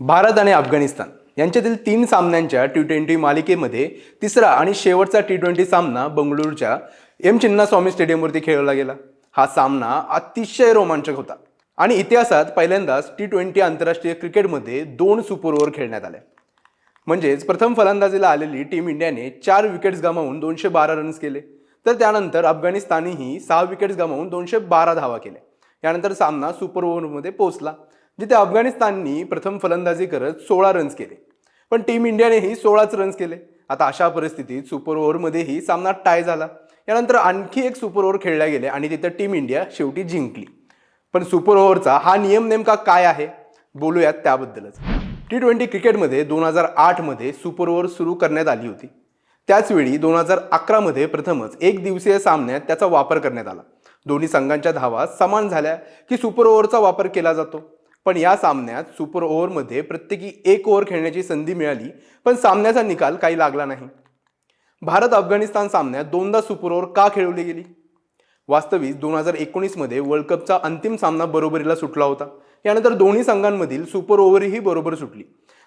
भारत आणि अफगाणिस्तान यांच्यातील तीन सामन्यांच्या टी ट्वेंटी मालिकेमध्ये तिसरा आणि शेवटचा टी ट्वेंटी सामना बंगळुरूच्या एम चिन्नास्वामी स्टेडियमवरती खेळवला गेला. हा सामना अतिशय रोमांचक होता आणि इतिहासात पहिल्यांदाच टी ट्वेंटी आंतरराष्ट्रीय क्रिकेटमध्ये दोन सुपर ओव्हर खेळण्यात आल्या. म्हणजेच प्रथम फलंदाजीला आलेली टीम इंडियाने चार विकेट्स गमावून दोनशे बारा रन्स केले. तर त्यानंतर अफगाणिस्तानही सहा विकेट्स गमावून दोनशे बारा धावा केल्या. यानंतर सामना सुपर ओव्हरमध्ये पोहोचला. जिथे अफगाणिस्ताननी प्रथम फलंदाजी करत सोळा रन्स केले. पण टीम इंडियानेही सोळाच रन्स केले. आता अशा परिस्थितीत सुपर ओव्हरमध्येही सामना टाय झाला. यानंतर आणखी एक सुपर ओव्हर खेळल्या गेले आणि तिथं टीम इंडिया शेवटी जिंकली. पण सुपर ओव्हरचा हा नियम नेमका काय आहे? बोलूयात त्याबद्दलच. टी ट्वेंटी क्रिकेटमध्ये दोन हजार आठमध्ये सुपर ओव्हर सुरू करण्यात आली होती. त्याचवेळी दोन हजार अकरामध्ये प्रथमच एक दिवसीय सामन्यात त्याचा वापर करण्यात आला. दोन्ही संघांच्या धावा समान झाल्या की सुपर ओव्हरचा वापर केला जातो. पण या सामन्यात सुपर ओव्हरमध्ये प्रत्येकी एक ओव्हर खेळण्याची संधी मिळाली पण सामन्याचा निकाल काही लागला नाही. भारत अफगाणिस्तान सामन्यात दोनदा सुपर ओव्हर का खेळवली गेली? वास्तविक दोन हजार एकोणीसमध्ये वर्ल्ड कपचा अंतिम सामना बरोबरीला सुटला होता. यानंतर दोन्ही संघांमधील सुपर ओव्हरही बरोबर सुटली.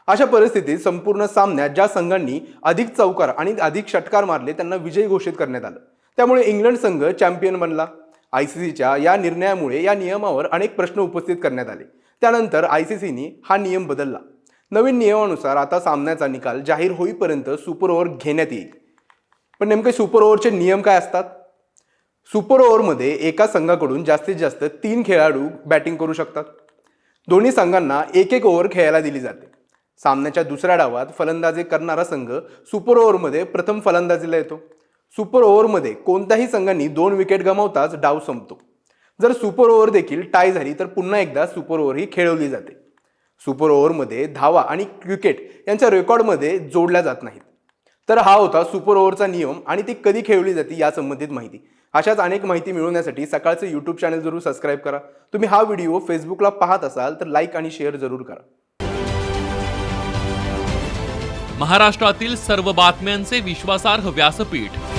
अशा परिस्थितीत संपूर्ण सामन्यात ज्या संघांनी अधिक चौकार आणि अधिक षटकार मारले त्यांना विजयी घोषित करण्यात आलं. त्यामुळे इंग्लंड संघ चॅम्पियन बनला. आय सी सीच्या या निर्णयामुळे या नियमावर अनेक प्रश्न उपस्थित करण्यात आले. त्यानंतर आय सी सीने हा नियम बदलला. नवीन नियमानुसार आता सामन्याचा निकाल जाहीर होईपर्यंत सुपर ओव्हर घेण्यात येईल. पण नेमके सुपर ओव्हरचे नियम काय असतात? सुपर ओव्हरमध्ये एका संघाकडून जास्तीत जास्त तीन खेळाडू बॅटिंग करू शकतात. दोन्ही संघांना एक एक ओव्हर खेळायला दिली जाते. सामन्याच्या दुसऱ्या डावात फलंदाजी करणारा संघ सुपर ओव्हरमध्ये प्रथम फलंदाजीला येतो. सुपर ओव्हरमध्ये कोणत्याही संघांनी दोन विकेट गमावताच डाव संपतो. जर सुपर ओव्हर देखील टाय झाली तर पुन्हा एकदा सुपर ओव्हर ही खेळवली जाते. सुपर ओव्हरमध्ये धावा आणि क्रिकेट यांच्या रेकॉर्डमध्ये जोडल्या जात नाहीत. तर हा होता सुपर ओव्हरचा नियम आणि ती कधी खेळवली जाते या संबंधित माहिती. अशाच अनेक माहिती मिळवण्यासाठी सकाळचं यूट्यूब चॅनल जरूर सबस्क्राईब करा. तुम्ही हा व्हिडिओ फेसबुकला पाहत असाल तर लाईक आणि शेअर जरूर करा. महाराष्ट्रातील सर्व बातम्यांचे विश्वासार्ह व्यासपीठ